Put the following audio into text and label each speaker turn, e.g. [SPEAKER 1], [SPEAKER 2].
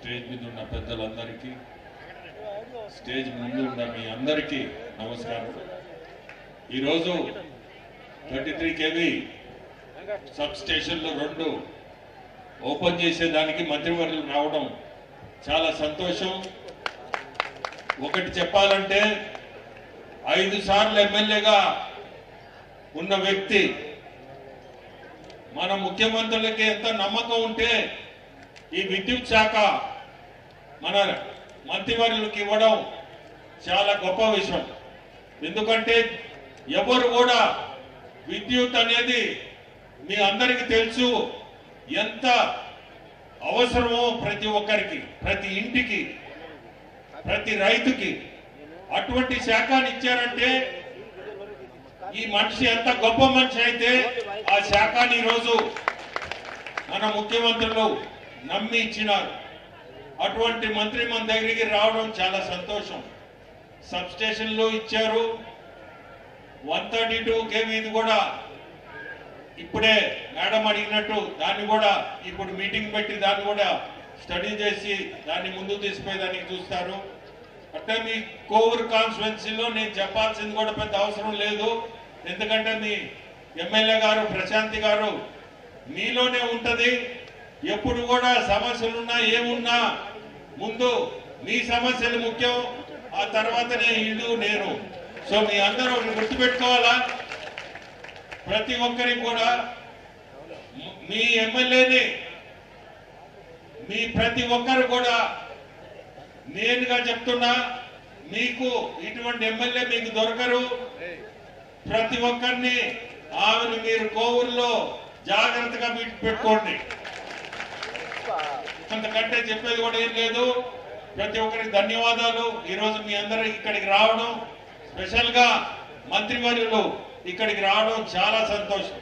[SPEAKER 1] Stage మీద ఉన్న పెద్దలందరికీ స్టేజ్ ముందు ఉన్న మీ అందరికీ నమస్కారం. ఈరోజు థర్టీ త్రీ కేవీ సబ్ స్టేషన్లు రెండు ఓపెన్ చేసేదానికి మంత్రివర్యులు రావడం చాలా సంతోషం. ఒకటి చెప్పాలంటే ఐదు సార్లు ఎమ్మెల్యేగా ఉన్న వ్యక్తి మన ముఖ్యమంత్రులకి ఎంత నమ్మకం ఉంటే ఈ విద్యుత్ శాఖ మన మంత్రివర్యులకు ఇవ్వడం చాలా గొప్ప విషయం. ఎందుకంటే ఎవరు కూడా విద్యుత్ అనేది మీ అందరికీ తెలుసు ఎంత అవసరమో ప్రతి ఒక్కరికి ప్రతి ఇంటికి ప్రతి రైతుకి. అటువంటి శాఖని ఇచ్చారంటే ఈ మనిషి ఎంత గొప్ప మనిషి అయితే ఆ శాఖని ఈరోజు మన ముఖ్యమంత్రులు నమ్మి ఇచ్చినారు అటువంటి మంత్రి మన దగ్గరికి రావడం చాలా సంతోషం. సబ్ స్టేషన్లో ఇచ్చారు. వన్ థర్టీ టూ కేవీది కూడా ఇప్పుడే మేడం అడిగినట్టు దాన్ని కూడా ఇప్పుడు మీటింగ్ పెట్టి దాన్ని కూడా స్టడీ చేసి దాన్ని ముందు తీసుకుపోయేదానికి చూస్తారు. అంటే మీ కోవూరు కాన్స్టిట్యున్సీలో నేను చెప్పాల్సింది కూడా పెద్ద అవసరం లేదు. ఎందుకంటే మీ ఎమ్మెల్యే గారు ప్రశాంతి గారు మీలోనే ఉంటుంది. ఎప్పుడు కూడా సమస్యలున్నా ఏమున్నా ముందు మీ సమస్యలు ముఖ్యం ఆ తర్వాతనే ఇల్లు నేను. సో మీ అందరూ గుర్తుపెట్టుకోవాలా? ప్రతి ఒక్కరికి కూడా మీ ఎమ్మెల్యేని మీ ప్రతి ఒక్కరు కూడా నేనుగా చెప్తున్నా మీకు ఇటువంటి ఎమ్మెల్యే మీకు దొరకరు. ప్రతి ఒక్కరిని ఆమెను మీరు కోవుల్లో జాగ్రత్తగా మీకు పెట్టుకోండి. అంతకంటే చెప్పేది కూడా ఏం లేదు. ప్రతి ఒక్కరికి ధన్యవాదాలు. ఈ రోజు మీ అందరూ ఇక్కడికి రావడం స్పెషల్గా మంత్రివర్యులు ఇక్కడికి రావడం చాలా సంతోషం.